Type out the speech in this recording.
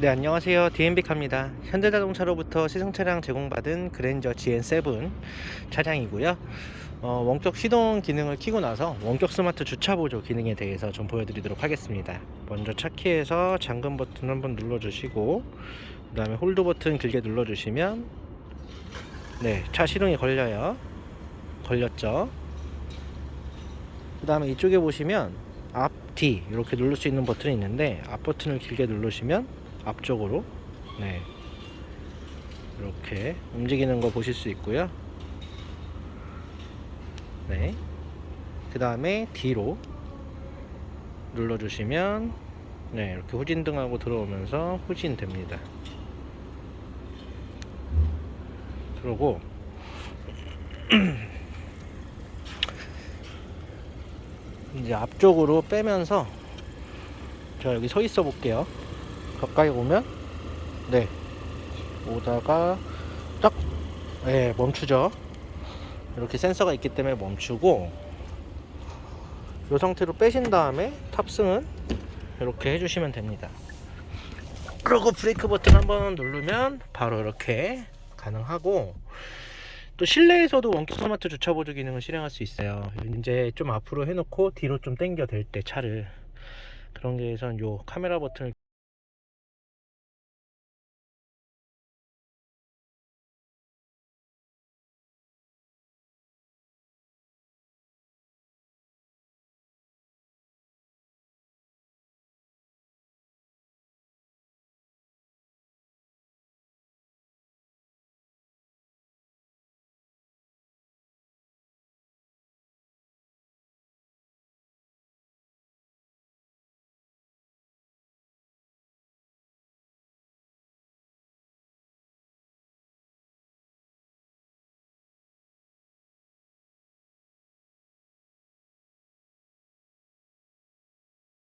네 안녕하세요. DMB카입니다. 현대자동차로부터 시승차량 제공받은 그랜저 GN7 차량이고요. 어, 원격 시동 기능을 켜고 나서 원격 스마트 주차 보조 기능에 대해서 좀 보여드리도록 하겠습니다. 먼저 차 키에서 잠금 버튼 한번 눌러주시고 그 다음에 홀드 버튼 길게 눌러주시면 네차 시동이 걸려요. 걸렸죠? 그 다음에 이쪽에 보시면 앞, 뒤 이렇게 누를 수 있는 버튼이 있는데 앞 버튼을 길게 누르시면 앞쪽으로. 네. 이렇게 움직이는 거 보실 수 있고요. 네그 다음에 뒤로 눌러주시면 네 이렇게 후진등하고 들어오면서 후진됩니다. 그리고 이제 앞쪽으로 빼면서 저 여기 서 있어 볼게요 가까이 오면? 네. 오다가 딱 네, 멈추죠. 이렇게 센서가 있기 때문에 멈추고 이 상태로 빼신 다음에 탑승은 이렇게 해주시면 됩니다. 그리고 브레이크 버튼 한번 누르면 바로 이렇게 가능하고 또 실내에서도 원격 스마트 주차 보조 기능을 실행할 수 있어요. 이제 좀 앞으로 해놓고 뒤로 좀 당겨 댈 때 차를. 그런 게에선 요 카메라 버튼을